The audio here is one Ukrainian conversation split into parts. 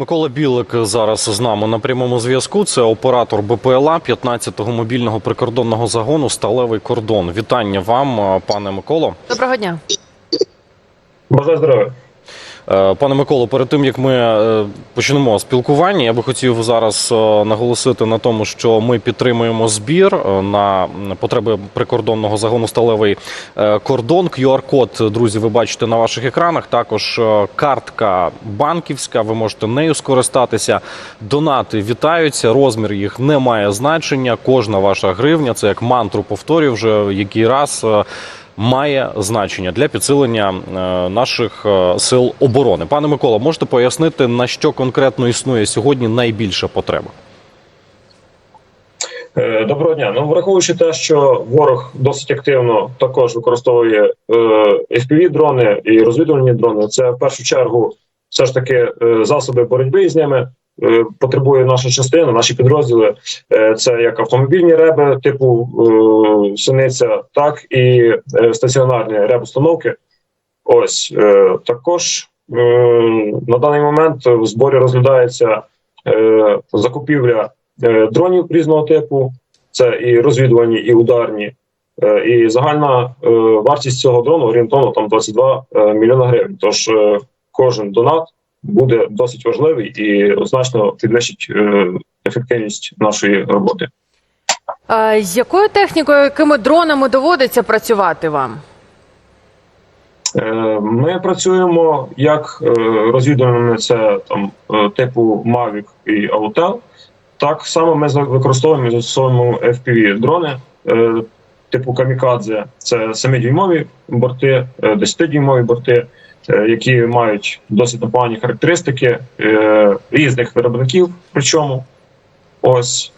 Микола Білик зараз з нами на прямому зв'язку. Це оператор БПЛА 15-го мобільного прикордонного загону Сталевий кордон. Вітання вам, пане Миколо. Доброго дня. Бажаю здоров'я. Е, Пане Миколо, перед тим як ми е, почнемо спілкування, я би хотів зараз е, наголосити на тому, що ми підтримуємо збір на потреби прикордонного загону сталевий кордон. QR-код, друзі, ви бачите на ваших екранах. Також картка банківська. Ви можете нею скористатися. Донати вітаються. Розмір їх не має значення. Кожна ваша гривня це як мантру повторюю вже який раз. Має значення для підсилення е, наших е, сил оборони. Пане Микола, можете пояснити на що конкретно існує сьогодні найбільша потреба? Е, Доброго дня. Ну, враховуючи те, що ворог досить активно також використовує fpv дрони і розвідувальні дрони, це в першу чергу все ж таки засоби боротьби з ними. Е, Потребує наша частина, наші підрозділи. Е, Це як автомобільні реби типу е, синиця, так і стаціонарні реб-установки. Ось також на даний момент в зборі розглядається закупівля дронів різного типу. Це і розвідувальні, і ударні. І загальна вартість цього дрону орієнтовно там 22 е, мільйона гривень. Тож кожен донат буде досить важливий і значно підвищить е, ефективність нашої роботи. А, з якою технікою, якими дронами доводиться працювати вам? Е, Ми працюємо як е, розвідувальними, це там типу Mavic і Autel. Так само ми використовуємо і застосовуємо FPV дрони типу Камікадзе. Це 7-дюймові борти, е, 10-дюймові борти, які мають досить непогані характеристики е, різних виробників. Причому ось.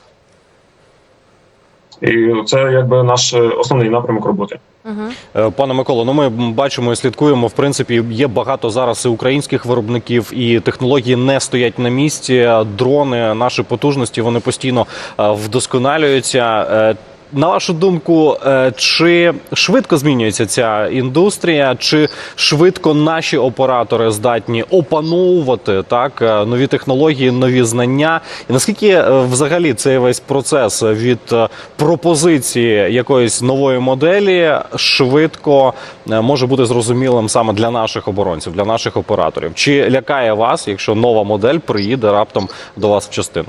І це якби наш е, основний напрямок роботи. Угу. Е, Пане Миколо, ну ми бачимо і слідкуємо. В принципі, є багато зараз і українських виробників, і технології не стоять на місці. Дрони, наші потужності, вони постійно е, вдосконалюються. На вашу думку, е, чи швидко змінюється ця індустрія, чи швидко наші оператори здатні опановувати так е, нові технології, нові знання? І наскільки е, взагалі цей весь процес від пропозиції якоїсь нової моделі швидко може бути зрозумілим саме для наших оборонців, для наших операторів? Чи лякає вас, якщо нова модель приїде раптом до вас в частину?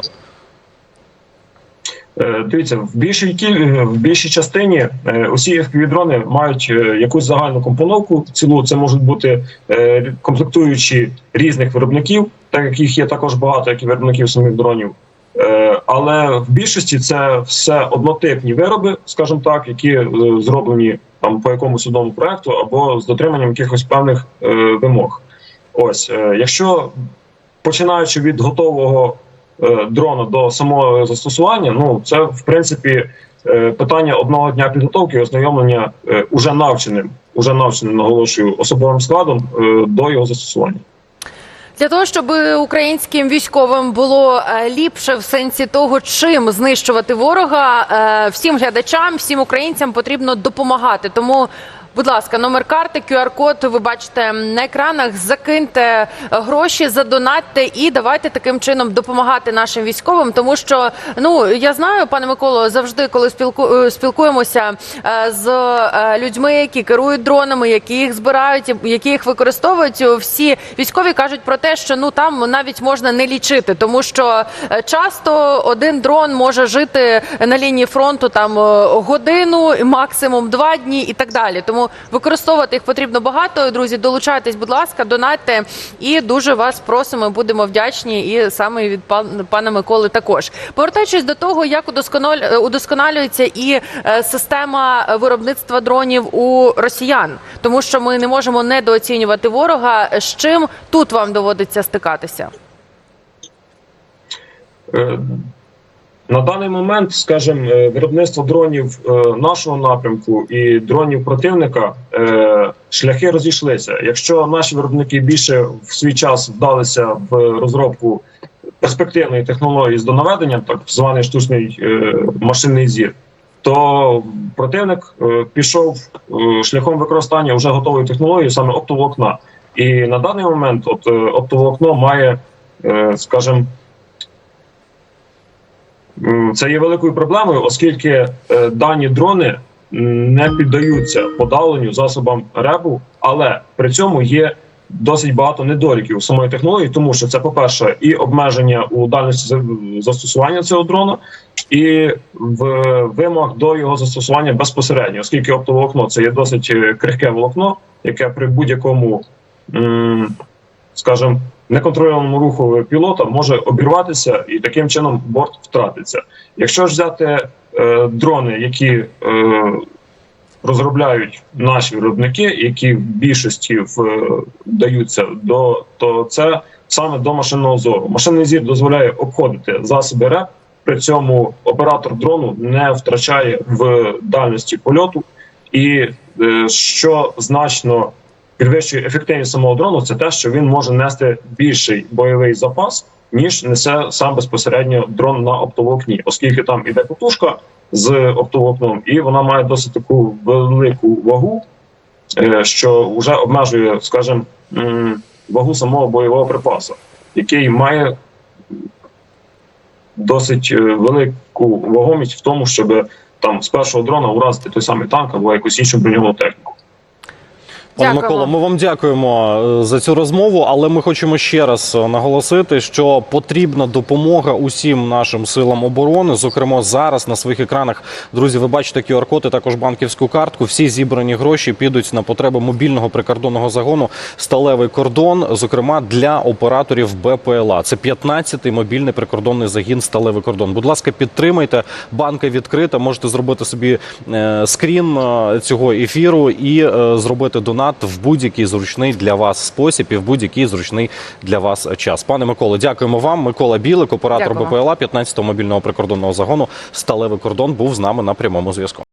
Е, Дивіться, в більшій в більшій частині е, усі FPV-дрони мають е, якусь загальну компоновку. Цілу це можуть бути е, комплектуючі різних виробників, так як їх є також багато, як і виробників самих дронів. Е, Але в більшості це все однотипні вироби, скажімо так, які е, зроблені там по якомусь одному проекту або з дотриманням якихось певних е, вимог. Ось, е, якщо починаючи від готового е, дрона до самого застосування, ну це в принципі е, питання одного дня підготовки і ознайомлення е, уже навченим, уже навченим наголошую особовим складом до його застосування. Для того, щоб українським військовим було ліпше в сенсі того, чим знищувати ворога, всім глядачам, всім українцям потрібно допомагати. Тому. Будь ласка, номер карти, QR-код ви бачите на екранах. Закиньте е, гроші, задонатьте і давайте таким чином допомагати нашим військовим. Тому що ну я знаю, пане Миколо, завжди, коли спілку е, спілкуємося е, з людьми, які керують дронами, які їх збирають, які їх використовують, всі військові кажуть про те, що ну там навіть можна не лічити, тому що часто один дрон може жити на лінії фронту там годину, максимум два дні і так далі. Тому використовувати їх потрібно багато. Друзі, долучайтесь, будь ласка, донатьте і дуже вас просимо. Будемо вдячні, і саме від пан- пана Миколи також. Повертаючись до того, як е, удосконалюється і е, система виробництва дронів у росіян, тому що ми не можемо недооцінювати ворога. З чим тут вам доводиться стикатися? На даний момент, скажімо, е, виробництво дронів е, нашого напрямку і дронів противника е, шляхи розійшлися. Якщо наші виробники більше в свій час вдалися в розробку перспективної технології з донаведенням, так званий штучний машинний зір, то противник пішов шляхом використання вже готової технології, саме оптоволокна. І на даний момент, от оптоволокно має скажімо, це є великою проблемою, оскільки е, дані дрони не піддаються подавленню засобам ребу, але при цьому є досить багато недоліків самої технології, тому що це, по-перше, і обмеження у дальності за- застосування цього дрона, і в вимог до його застосування безпосередньо, оскільки оптоволокно це є досить е, крихке волокно, яке при будь-якому, скажімо, неконтрольованому руху пілота може обірватися і таким чином борт втратиться. Якщо ж взяти е, дрони, які е, розробляють наші виробники, які в більшості вдаються до то це саме до машинного зору. Машинний зір дозволяє обходити засоби РЕП, при цьому оператор дрону не втрачає в дальності польоту, і е, що значно підвищує ефективність самого дрону, це те, що він може нести більший бойовий запас, ніж несе сам безпосередньо дрон на оптоволокні, оскільки там іде потужка з оптоволокном, і вона має досить таку велику вагу, е, що вже обмежує, скажімо, вагу самого бойового припасу, який має досить е, велику вагомість в тому, щоб там з першого дрона уразити той самий танк або якусь іншу броньовану техніку. Пане. Микола, ми вам дякуємо е, за цю розмову, але ми хочемо ще раз е, наголосити, що потрібна допомога усім нашим силам оборони. Зокрема, зараз на своїх екранах, друзі, ви бачите QR-код і також банківську картку. Всі зібрані гроші підуть на потреби мобільного прикордонного загону сталевий кордон, зокрема для операторів БПЛА. Це 15-й мобільний прикордонний загін сталевий кордон. Будь ласка, підтримайте. Банка відкрита. Можете зробити собі е, скрін цього ефіру і зробити донат в будь-який зручний для вас спосіб і в будь-який зручний для вас час. Пане Миколо, дякуємо вам. Микола Білик, оператор. БПЛА 15-го мобільного прикордонного загону Сталевий кордон був з нами на прямому зв'язку.